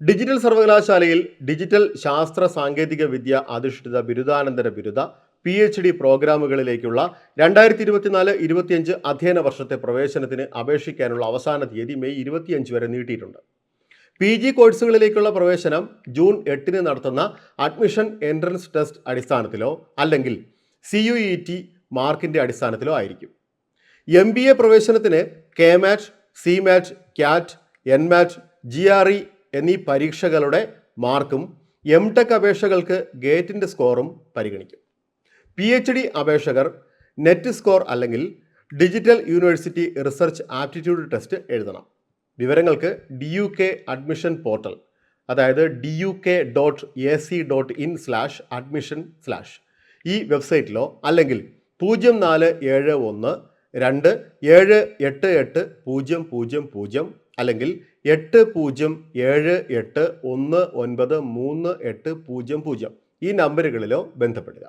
Digital സർവകലാശാലയിൽ digital ശാസ്ത്ര സാങ്കേതിക വിദ്യ അധിഷ്ഠിത ബിരുദാനന്തര ബിരുദ പി എച്ച് ഡി പ്രോഗ്രാമുകളിലേക്കുള്ള രണ്ടായിരത്തി ഇരുപത്തിനാല് ഇരുപത്തിയഞ്ച് അധ്യയന വർഷത്തെ പ്രവേശനത്തിന് അപേക്ഷിക്കാനുള്ള അവസാന തീയതി മെയ് ഇരുപത്തിയഞ്ച് വരെ നീട്ടിയിട്ടുണ്ട്. പി ജി കോഴ്സുകളിലേക്കുള്ള പ്രവേശനം ജൂൺ എട്ടിന് നടത്തുന്ന അഡ്മിഷൻ എൻട്രൻസ് ടെസ്റ്റ് അടിസ്ഥാനത്തിലോ അല്ലെങ്കിൽ സി യു ഇ ടി മാർക്കിന്റെ അടിസ്ഥാനത്തിലോ ആയിരിക്കും. എം ബി എ പ്രവേശനത്തിന് K MAT C MAT CAT N MAT G R E എന്നീ പരീക്ഷകളുടെ മാർക്കും എം ടെക് അപേക്ഷകൾക്ക് ഗേറ്റിന്റെ സ്കോറും പരിഗണിക്കും. പി എച്ച് ഡി അപേക്ഷകർ നെറ്റ് സ്കോർ അല്ലെങ്കിൽ digital university research aptitude test എഴുതണം. വിവരങ്ങൾക്ക് D U K admission portal അതായത് D U K dot A C dot in slash admission slash ഈ വെബ്സൈറ്റിലോ അല്ലെങ്കിൽ പൂജ്യം നാല് ഏഴ് ഒന്ന് രണ്ട് ഏഴ് എട്ട് എട്ട് പൂജ്യം പൂജ്യം പൂജ്യം അല്ലെങ്കിൽ എട്ട് പൂജ്യം ഏഴ് എട്ട് ഒന്ന് ഒൻപത് മൂന്ന് എട്ട് പൂജ്യം പൂജ്യം. ഈ നമ്പറുകളിലോ ബന്ധപ്പെടുക.